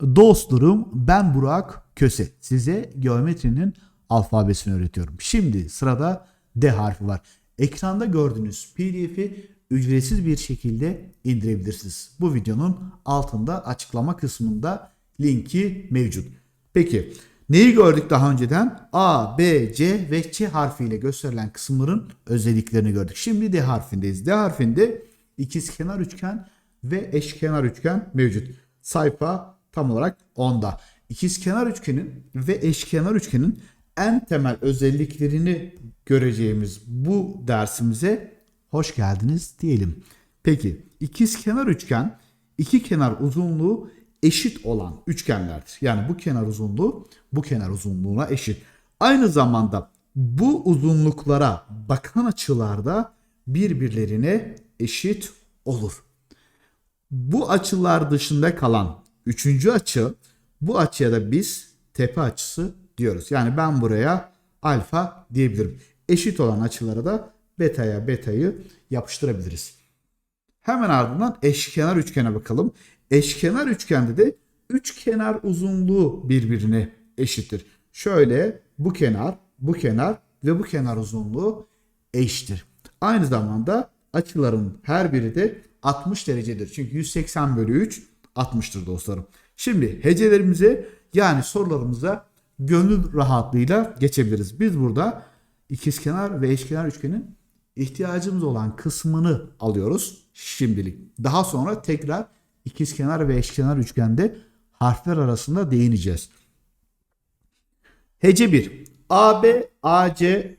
Dostlarım ben Burak Köse. Size geometrinin alfabesini öğretiyorum. Şimdi sırada D harfi var. Ekranda gördüğünüz PDF'i ücretsiz bir şekilde indirebilirsiniz. Bu videonun altında açıklama kısmında linki mevcut. Peki neyi gördük daha önceden? A, B, C ve Ç harfiyle gösterilen kısımların özelliklerini gördük. Şimdi D harfindeyiz. D harfinde ikizkenar üçgen ve eşkenar üçgen mevcut. Sayfa tam olarak onda. İkizkenar üçgenin ve eşkenar üçgenin en temel özelliklerini göreceğimiz bu dersimize hoş geldiniz diyelim. Peki ikizkenar üçgen iki kenar uzunluğu eşit olan üçgenlerdir. Yani bu kenar uzunluğu bu kenar uzunluğuna eşit. Aynı zamanda bu uzunluklara bakan açılarda birbirlerine eşit olur. Bu açılar dışında kalan üçüncü açı bu açıya da biz tepe açısı diyoruz. Yani ben buraya alfa diyebilirim. Eşit olan açılara da beta'ya beta'yı yapıştırabiliriz. Hemen ardından eşkenar üçgene bakalım. Eşkenar üçgende de üç kenar uzunluğu birbirine eşittir. Şöyle bu kenar, bu kenar ve bu kenar uzunluğu eşittir. Aynı zamanda açıların her biri de 60 derecedir. Çünkü 180 bölü 3 60'tır dostlarım. Şimdi hecelerimize yani sorularımıza gönül rahatlığıyla geçebiliriz. Biz burada ikizkenar ve eşkenar üçgenin ihtiyacımız olan kısmını alıyoruz şimdilik. Daha sonra tekrar ikizkenar ve eşkenar üçgende harfler arasında değineceğiz. Hece 1. AB, AC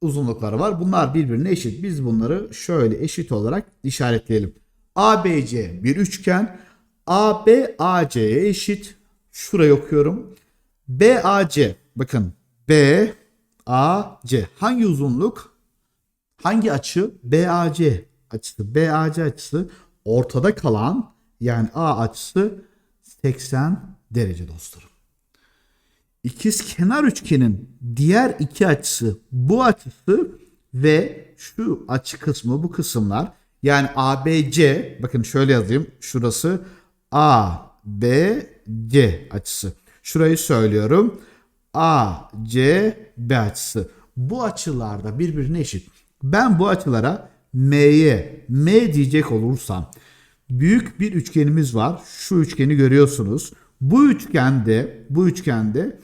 uzunlukları var. Bunlar birbirine eşit. Biz bunları şöyle eşit olarak işaretleyelim. ABC bir üçgen. AB AC'ye eşit. Şurayı okuyorum. BAC bakın B AC hangi uzunluk? Hangi açı? BAC açısı. BAC açısı ortada kalan yani A açısı 80 derece dostlarım. İkiz kenar üçgenin diğer iki açısı bu açısı ve şu açı kısmı bu kısımlar yani ABC bakın şöyle yazayım şurası ABC açısı. Şurayı söylüyorum. ACB açısı. Bu açılarda birbirine eşit. Ben bu açılara M'ye M diyecek olursam büyük bir üçgenimiz var. Şu üçgeni görüyorsunuz. Bu üçgende bu üçgende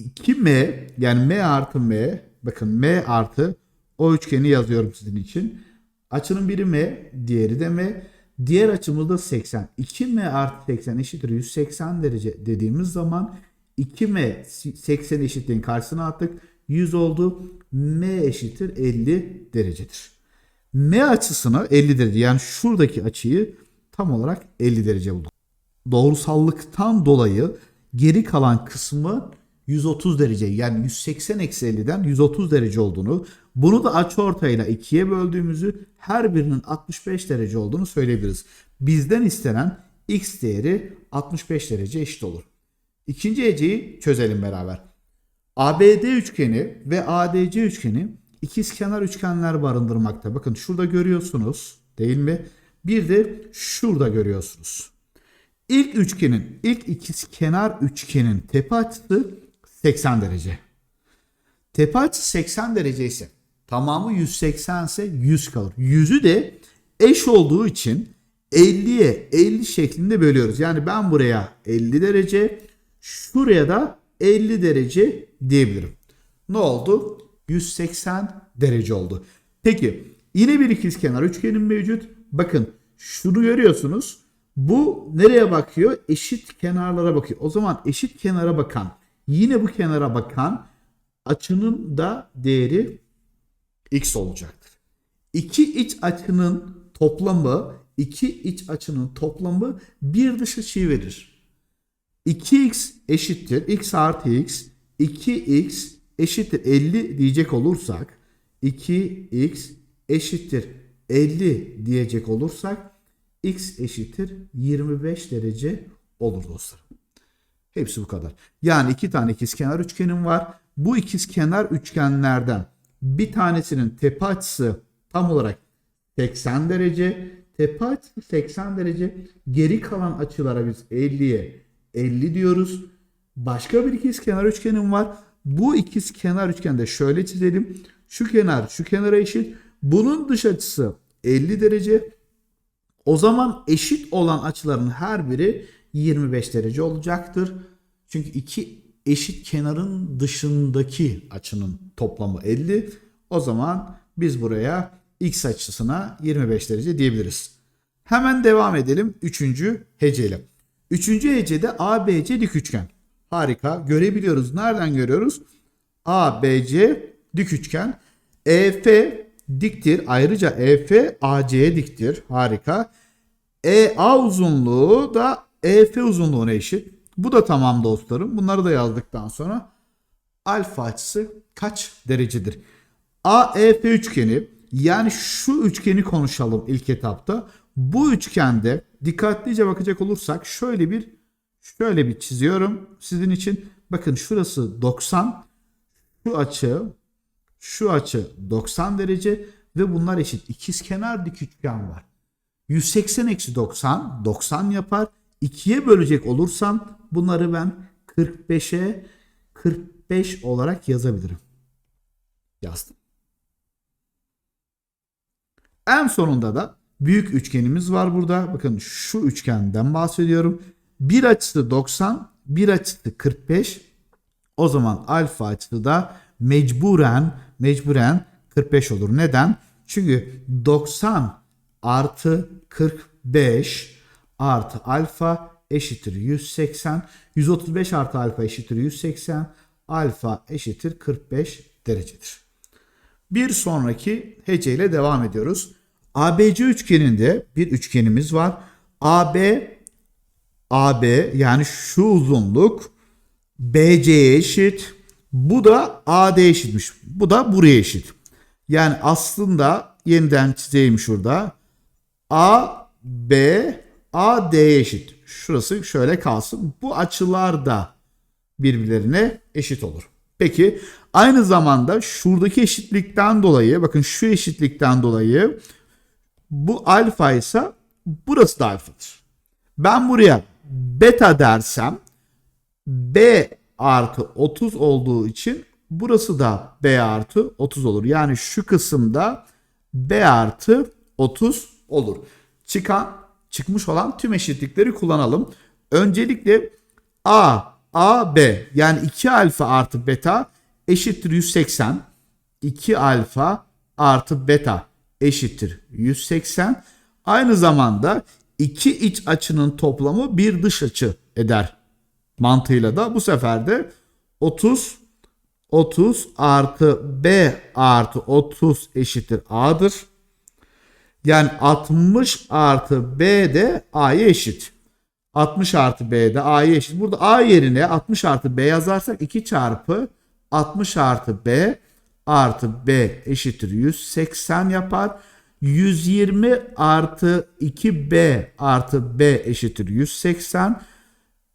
2M yani M artı M bakın M artı o üçgeni yazıyorum sizin için. Açının biri M, diğeri de M. Diğer açımız da 80. 2M artı 80 eşittir 180 derece dediğimiz zaman 2M 80 eşitliğin karşısına attık. 100 oldu. M eşittir 50 derecedir. M açısını 50 derece yani şuradaki açıyı tam olarak 50 derece bulduk. Doğrusallıktan dolayı geri kalan kısmı 130 derece yani 180 eksi 50'den 130 derece olduğunu bunu da açıortayla ikiye böldüğümüzü her birinin 65 derece olduğunu söyleyebiliriz. Bizden istenen x değeri 65 derece eşit olur. İkinci heceyi çözelim beraber. ABD üçgeni ve ADC üçgeni ikizkenar üçgenler barındırmakta. Bakın şurada görüyorsunuz değil mi? Bir de şurada görüyorsunuz. İlk üçgenin, ilk ikizkenar üçgenin tepe açısı 80 derece. Tepe açısı 80 derece ise tamamı 180 ise 100 kalır. 100'ü de eş olduğu için 50'ye 50 şeklinde bölüyoruz. Yani ben buraya 50 derece, şuraya da 50 derece diyebilirim. Ne oldu? 180 derece oldu. Peki yine bir ikizkenar üçgenim mevcut. Bakın şunu görüyorsunuz. Bu nereye bakıyor? Eşit kenarlara bakıyor. O zaman eşit kenara bakan, yine bu kenara bakan açının da değeri x olacaktır. İki iç açının toplamı, iki iç açının toplamı bir dış açıyı verir. 2x eşittir x artı x 2x eşittir 50 diyecek olursak 2x eşittir 50 diyecek olursak x eşittir 25 derece olur dostlarım. Hepsi bu kadar. Yani iki tane ikizkenar üçgenim var. Bu ikizkenar üçgenlerden bir tanesinin tepe açısı tam olarak 80 derece, Tepe açısı 80 derece. Geri kalan açılara biz 50'ye 50 diyoruz. Başka bir ikiz kenar üçgenim var. Bu ikiz kenar üçgende şöyle çizelim. Şu kenar şu kenara eşit. Bunun dış açısı 50 derece. O zaman eşit olan açıların her biri 25 derece olacaktır. Çünkü iki eşit kenarın dışındaki açının toplamı 50. O zaman biz buraya x açısına 25 derece diyebiliriz. Hemen devam edelim 3. heceyle. 3. hecede ABC dik üçgen. Harika. Görebiliyoruz. Nereden görüyoruz? ABC dik üçgen. EF diktir. Ayrıca EF AC'ye diktir. Harika. EA uzunluğu da EF uzunluğuna eşit. Bu da tamam dostlarım. Bunları da yazdıktan sonra alfa açısı kaç derecedir? AEF üçgeni yani şu üçgeni konuşalım ilk etapta. Bu üçgende dikkatlice bakacak olursak şöyle bir şöyle bir çiziyorum sizin için. Bakın şurası 90. Şu açı şu açı 90 derece ve bunlar eşit. İkizkenar dik üçgen var. 180 eksi 90 90 yapar. 2'ye bölecek olursam bunları ben 45'e 45 olarak yazabilirim. Yazdım. En sonunda da büyük üçgenimiz var burada. Bakın şu üçgenden bahsediyorum. Bir açısı 90, bir açısı 45. O zaman alfa açısı da mecburen mecburen 45 olur. Neden? Çünkü 90 artı 45 artı alfa eşittir 180. 135 artı alfa eşittir 180. Alfa eşittir 45 derecedir. Bir sonraki hece ile devam ediyoruz. ABC üçgeninde bir üçgenimiz var. AB AB yani şu uzunluk BC'ye eşit. Bu da AD eşitmiş. Bu da buraya eşit. Yani aslında yeniden çizeyim şurada. A B A D'ye eşit. Şurası şöyle kalsın. Bu açılar da birbirlerine eşit olur. Peki aynı zamanda şuradaki eşitlikten dolayı bakın şu eşitlikten dolayı bu alfa ise burası da alfadır. Ben buraya beta dersem B artı 30 olduğu için burası da B artı 30 olur. Yani şu kısımda B artı 30 olur. Çıkan, çıkmış olan tüm eşitlikleri kullanalım. Öncelikle A, A, B yani 2 alfa artı beta eşittir 180. 2 alfa artı beta eşittir 180. Aynı zamanda iki iç açının toplamı bir dış açı eder mantığıyla da bu sefer de 30 30 artı B artı 30 eşittir A'dır. Yani 60 artı B de A'ya eşit. 60 artı B de A'ya eşit. Burada A yerine 60 artı B yazarsak 2 çarpı 60 artı B artı B eşittir 180 yapar. 120 artı 2B artı B eşittir 180.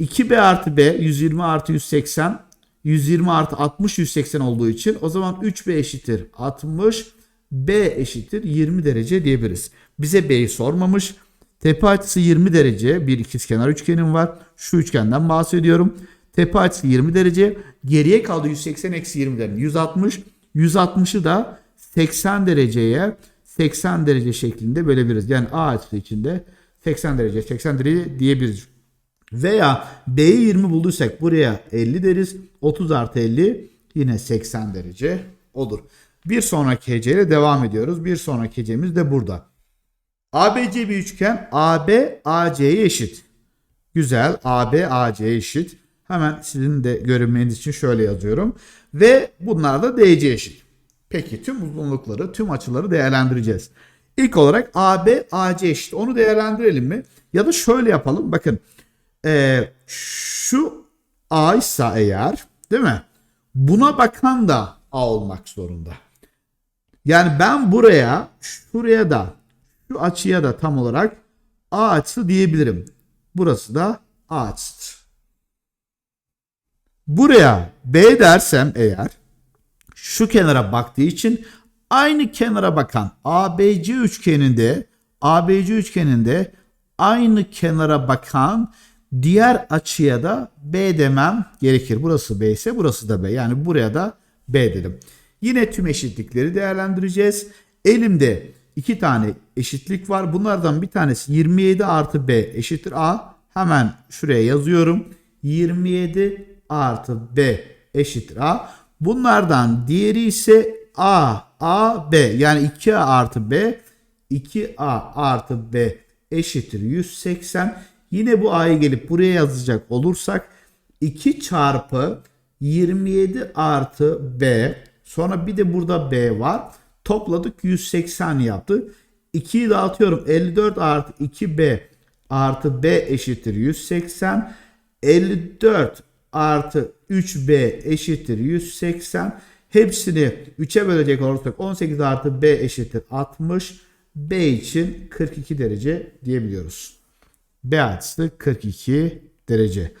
2B artı B 120 artı 180 120 artı 60 180 olduğu için o zaman 3B eşittir 60 B eşittir 20 derece diyebiliriz. Bize B'yi sormamış. Tepe açısı 20 derece bir ikizkenar üçgenim var. Şu üçgenden bahsediyorum. Tepe açısı 20 derece. Geriye kaldı 180 eksi 20'den 160. 160'ı da 80 dereceye 80 derece şeklinde bölebiliriz. Yani A açısı içinde 80 derece 80 derece diyebiliriz. Veya B'yi 20 bulduysak buraya 50 deriz. 30 artı 50 yine 80 derece olur. Bir sonraki heceyle devam ediyoruz. Bir sonraki hecemiz de burada. ABC bir üçgen AB AC'ye eşit. Güzel. AB AC'ye eşit. Hemen sizin de görünmeniz için şöyle yazıyorum. Ve bunlar da DC eşit. Peki tüm uzunlukları, tüm açıları değerlendireceğiz. İlk olarak AB AC eşit. Onu değerlendirelim mi? Ya da şöyle yapalım. Bakın e, şu A ise eğer değil mi? Buna bakan da A olmak zorunda. Yani ben buraya şuraya da şu açıya da tam olarak A açısı diyebilirim. Burası da A açısıdır. Buraya B dersem eğer şu kenara baktığı için aynı kenara bakan ABC üçgeninde ABC üçgeninde aynı kenara bakan diğer açıya da B demem gerekir. Burası B ise burası da B. Yani buraya da B dedim. Yine tüm eşitlikleri değerlendireceğiz. Elimde iki tane eşitlik var. Bunlardan bir tanesi 27 artı B eşittir A. Hemen şuraya yazıyorum. 27 artı B eşittir A. Bunlardan diğeri ise A, A, B. Yani 2A artı B, 2A artı B eşittir 180. Yine bu A'yı gelip buraya yazacak olursak 2 çarpı 27 artı B sonra bir de burada B var. Topladık 180 yaptı. 2'yi dağıtıyorum. 54 artı 2B artı B eşittir 180. 54 artı 3B eşittir 180. Hepsini 3'e bölecek olursak 18 artı B eşittir 60. B için 42 derece diyebiliyoruz. B açısı 42 derece.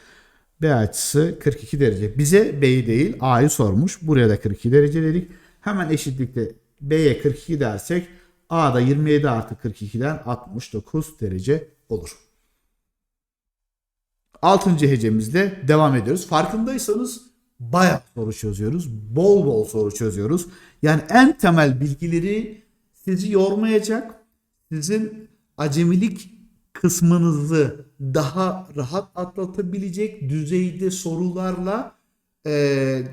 B açısı 42 derece. Bize B'yi değil A'yı sormuş. Buraya da 42 derece dedik. Hemen eşitlikte B'ye 42 dersek A'da 27 artı 42'den 69 derece olur. Altıncı hecemizde devam ediyoruz. Farkındaysanız bayağı soru çözüyoruz. Bol bol soru çözüyoruz. Yani en temel bilgileri sizi yormayacak, sizin acemilik kısmınızı daha rahat atlatabilecek düzeyde sorularla eee,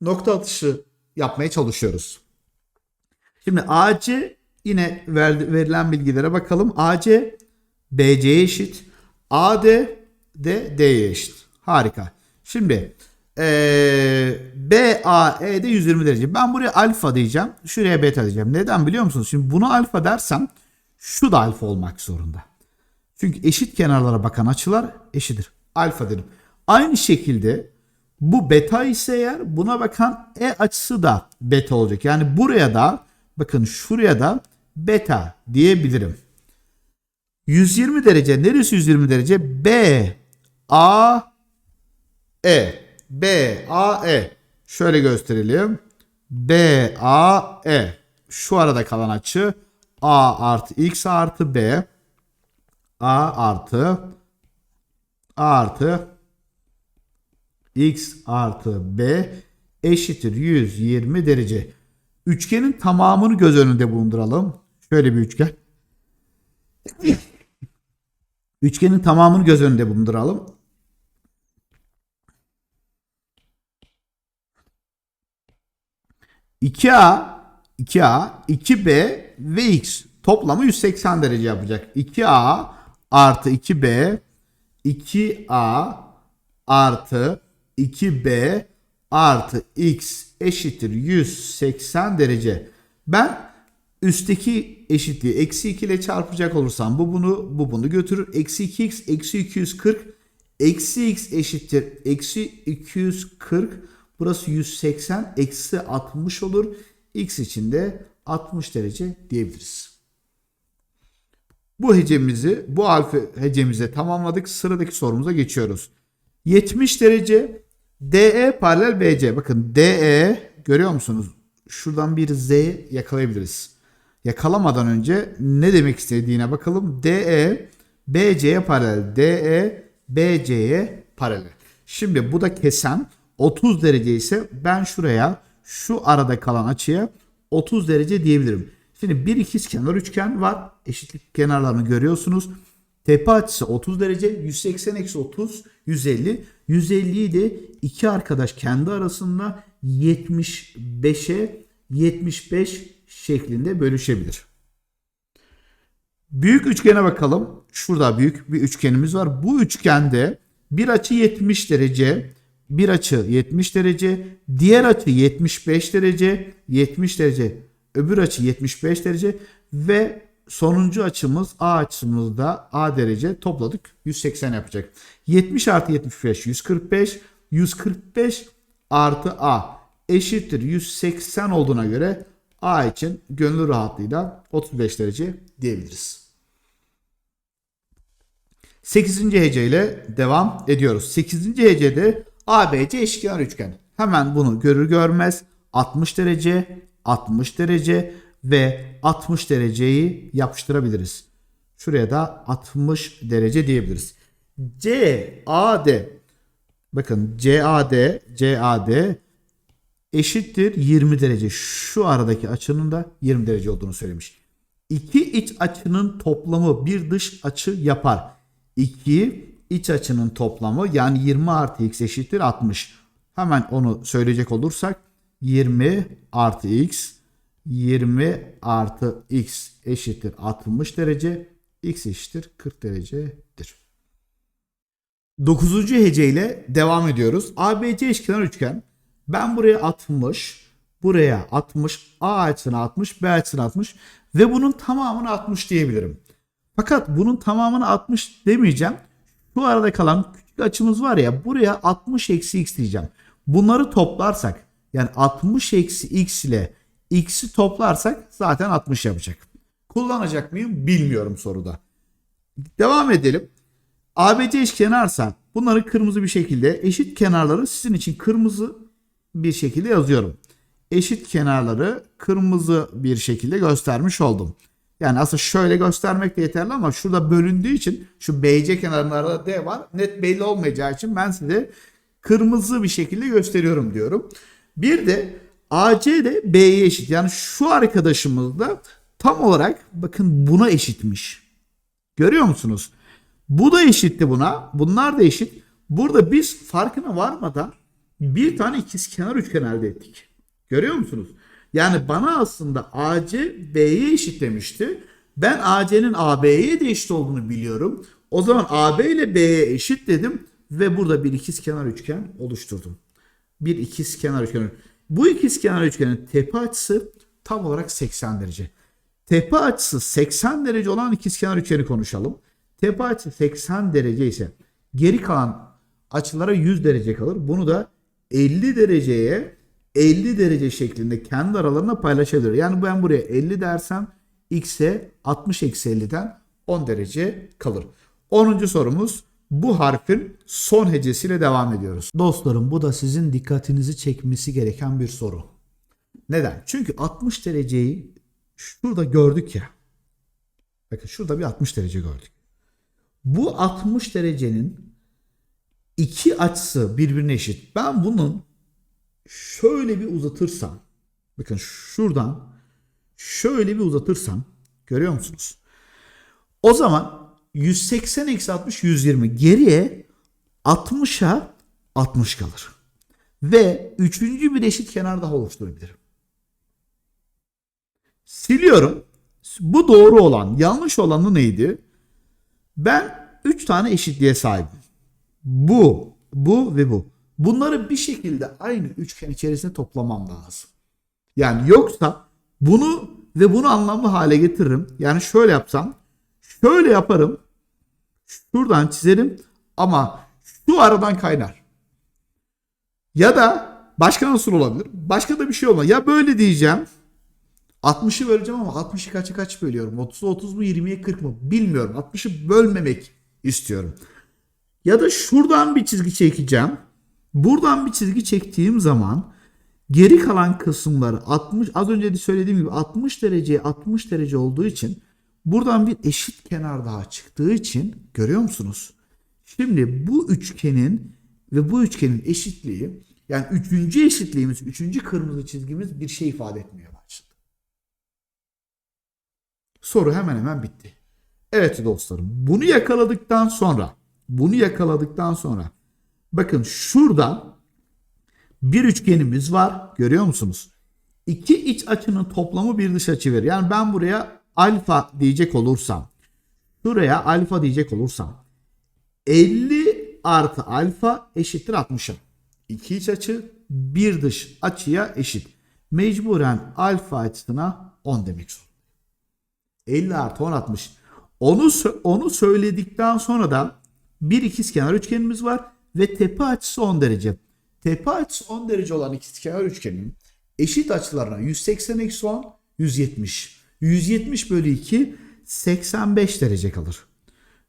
nokta atışı yapmaya çalışıyoruz. Şimdi AC yine ver- verilen bilgilere bakalım. AC BC'ye eşit. AD de D'ye eşit. Harika. Şimdi eee BAE'de 120 derece. Ben buraya alfa diyeceğim. Şuraya beta diyeceğim. Neden biliyor musunuz? Şimdi bunu alfa dersem şu da alfa olmak zorunda. Çünkü eşit kenarlara bakan açılar eşidir. Alfa dedim. Aynı şekilde bu beta ise eğer buna bakan E açısı da beta olacak. Yani buraya da bakın şuraya da beta diyebilirim. 120 derece neresi 120 derece? B A E B A E şöyle gösterelim. B A E şu arada kalan açı A artı X artı B A artı A artı X artı B eşittir 120 derece. Üçgenin tamamını göz önünde bulunduralım. Şöyle bir üçgen. Üçgenin tamamını göz önünde bulunduralım. İki A, 2A, 2B ve X toplamı 180 derece yapacak. 2A artı 2B 2A artı 2B artı X eşittir 180 derece. Ben üstteki eşitliği eksi 2 ile çarpacak olursam bu bunu bu bunu götürür. Eksi 2x eksi 240 eksi x eşittir eksi 240 burası 180 eksi 60 olur. X için de 60 derece diyebiliriz. Bu hecemizi, bu alfa hecemize tamamladık. Sıradaki sorumuza geçiyoruz. 70 derece DE paralel BC. Bakın DE görüyor musunuz? Şuradan bir Z yakalayabiliriz. Yakalamadan önce ne demek istediğine bakalım. DE BC'ye paralel. DE BC'ye paralel. Şimdi bu da kesen 30 derece ise ben şuraya şu arada kalan açıya 30 derece diyebilirim. Şimdi bir ikizkenar üçgen var. Eşitlik kenarlarını görüyorsunuz. Tepe açısı 30 derece. 180 eksi 30 150. 150'yi de iki arkadaş kendi arasında 75'e 75 şeklinde bölüşebilir. Büyük üçgene bakalım. Şurada büyük bir üçgenimiz var. Bu üçgende bir açı 70 derece, bir açı 70 derece, diğer açı 75 derece, 70 derece, öbür açı 75 derece ve sonuncu açımız A açımız da A derece topladık 180 yapacak. 70 artı 75 145, 145 artı A eşittir 180 olduğuna göre A için gönül rahatlığıyla 35 derece diyebiliriz. 8. hece ile devam ediyoruz. 8. hecede ABC eşkenar üçgen. Hemen bunu görür görmez 60 derece, 60 derece ve 60 dereceyi yapıştırabiliriz. Şuraya da 60 derece diyebiliriz. CAD bakın CAD CAD eşittir 20 derece. Şu aradaki açının da 20 derece olduğunu söylemiş. İki iç açının toplamı bir dış açı yapar. İki iç açının toplamı yani 20 artı x eşittir 60. Hemen onu söyleyecek olursak 20 artı x 20 artı x eşittir 60 derece. x eşittir 40 derecedir. Dokuzuncu heceyle devam ediyoruz. ABC eşkenar üçgen. Ben buraya 60, buraya 60, A açısına 60, B açısına 60 ve bunun tamamını 60 diyebilirim. Fakat bunun tamamını 60 demeyeceğim. Şu arada kalan küçük açımız var ya buraya 60 eksi x diyeceğim. Bunları toplarsak yani 60 eksi x ile x'i toplarsak zaten 60 yapacak. Kullanacak mıyım bilmiyorum soruda. Devam edelim. ABC eşkenarsa bunları kırmızı bir şekilde eşit kenarları sizin için kırmızı bir şekilde yazıyorum. Eşit kenarları kırmızı bir şekilde göstermiş oldum. Yani aslında şöyle göstermek de yeterli ama şurada bölündüğü için şu BC kenarlarında D var. Net belli olmayacağı için ben size kırmızı bir şekilde gösteriyorum diyorum. Bir de AC de B'ye eşit. Yani şu arkadaşımız da tam olarak bakın buna eşitmiş. Görüyor musunuz? Bu da eşitti buna. Bunlar da eşit. Burada biz farkına varmadan bir tane ikizkenar üçgen elde ettik. Görüyor musunuz? Yani bana aslında AC B'ye eşit demişti. Ben AC'nin AB'ye de eşit olduğunu biliyorum. O zaman AB ile B'ye eşit dedim ve burada bir ikizkenar üçgen oluşturdum. Bir ikizkenar üçgen. Bu ikizkenar üçgenin tepe açısı tam olarak 80 derece. Tepe açısı 80 derece olan ikizkenar üçgeni konuşalım. Tepe açısı 80 derece ise geri kalan açılara 100 derece kalır. Bunu da 50 dereceye 50 derece şeklinde kendi aralarına paylaşabilir. Yani ben buraya 50 dersem x'e 60 eksi 50'den 10 derece kalır. 10. sorumuz bu harfin son hecesiyle devam ediyoruz. Dostlarım bu da sizin dikkatinizi çekmesi gereken bir soru. Neden? Çünkü 60 dereceyi şurada gördük ya. Bakın şurada bir 60 derece gördük. Bu 60 derecenin iki açısı birbirine eşit. Ben bunun şöyle bir uzatırsam bakın şuradan şöyle bir uzatırsam görüyor musunuz? O zaman 180 eksi 60 120 geriye 60'a 60 kalır. Ve üçüncü bir eşit kenar daha oluşturabilirim. Siliyorum. Bu doğru olan, yanlış olanı neydi? Ben 3 tane eşitliğe sahibim. Bu, bu ve bu. Bunları bir şekilde aynı üçgen içerisinde toplamam lazım. Yani yoksa bunu ve bunu anlamlı hale getiririm. Yani şöyle yapsam, şöyle yaparım. Şuradan çizerim ama şu aradan kaynar. Ya da başka nasıl olabilir? Başka da bir şey olmaz. Ya böyle diyeceğim. 60'ı böleceğim ama 60'ı kaça kaç bölüyorum? 30'a 30 mu 20'ye 40 mı? Bilmiyorum. 60'ı bölmemek istiyorum. Ya da şuradan bir çizgi çekeceğim. Buradan bir çizgi çektiğim zaman geri kalan kısımları 60 az önce de söylediğim gibi 60 dereceye 60 derece olduğu için buradan bir eşit kenar daha çıktığı için görüyor musunuz? Şimdi bu üçgenin ve bu üçgenin eşitliği yani üçüncü eşitliğimiz, üçüncü kırmızı çizgimiz bir şey ifade etmeye başladı. Soru hemen hemen bitti. Evet dostlarım bunu yakaladıktan sonra bunu yakaladıktan sonra bakın şuradan bir üçgenimiz var görüyor musunuz? İki iç açının toplamı bir dış açı verir. Yani ben buraya alfa diyecek olursam şuraya alfa diyecek olursam 50 artı alfa eşittir 60'a. İki iç açı bir dış açıya eşit. Mecburen alfa açısına 10 demek zorunda. 50 artı 10 60. Onu, onu söyledikten sonra da bir ikizkenar üçgenimiz var ve tepe açısı 10 derece. Tepe açısı 10 derece olan ikizkenar üçgenin eşit açılarına 180 eksi 10 170. 170 bölü 2 85 derece kalır.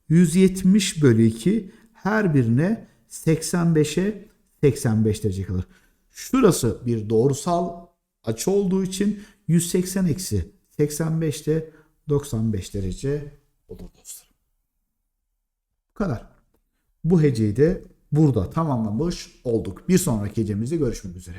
170 bölü 2 her birine 85'e 85 derece kalır. Şurası bir doğrusal açı olduğu için 180 eksi 85'te 95 derece olur dostlarım. Bu kadar. Bu heceyi de burada tamamlamış olduk. Bir sonraki hecemizde görüşmek üzere.